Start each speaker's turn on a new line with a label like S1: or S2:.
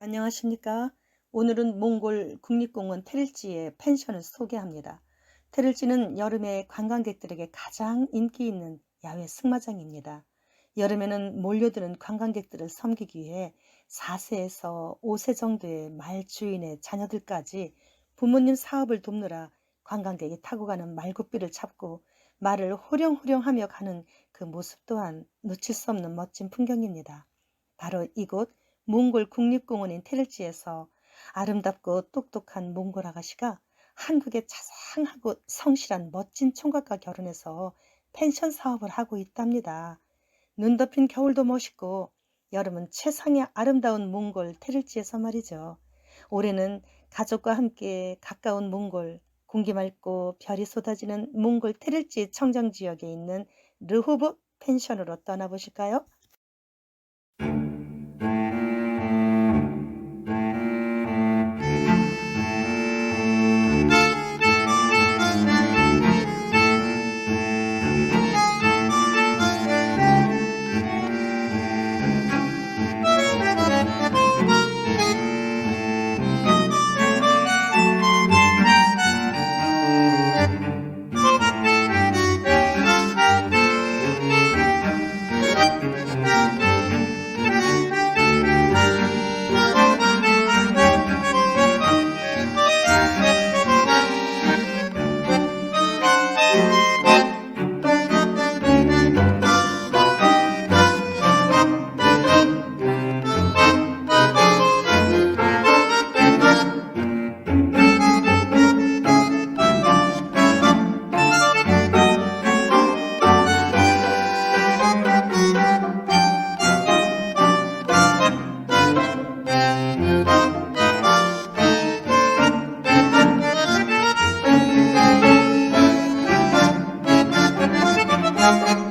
S1: 안녕하십니까? 오늘은 몽골 국립공원 테릴지의 펜션을 소개합니다. 테릴지는 여름에 관광객들에게 가장 인기 있는 야외 승마장입니다. 여름에는 몰려드는 관광객들을 섬기기 위해 4세에서 5세 정도의 말 주인의 자녀들까지 부모님 사업을 돕느라 관광객이 타고 가는 말굽비를 잡고 말을 호령호령하며 가는 그 모습 또한 놓칠 수 없는 멋진 풍경입니다. 바로 이곳 몽골 국립공원인 테를지에서 아름답고 똑똑한 몽골 아가씨가 한국의 자상하고 성실한 멋진 총각과 결혼해서 펜션 사업을 하고 있답니다. 눈 덮인 겨울도 멋있고 여름은 최상의 아름다운 몽골 테를지에서 말이죠. 올해는 가족과 함께 가까운 몽골, 공기 맑고 별이 쏟아지는 몽골 테를지 청정 지역에 있는 르호브 펜션으로 떠나보실까요? Música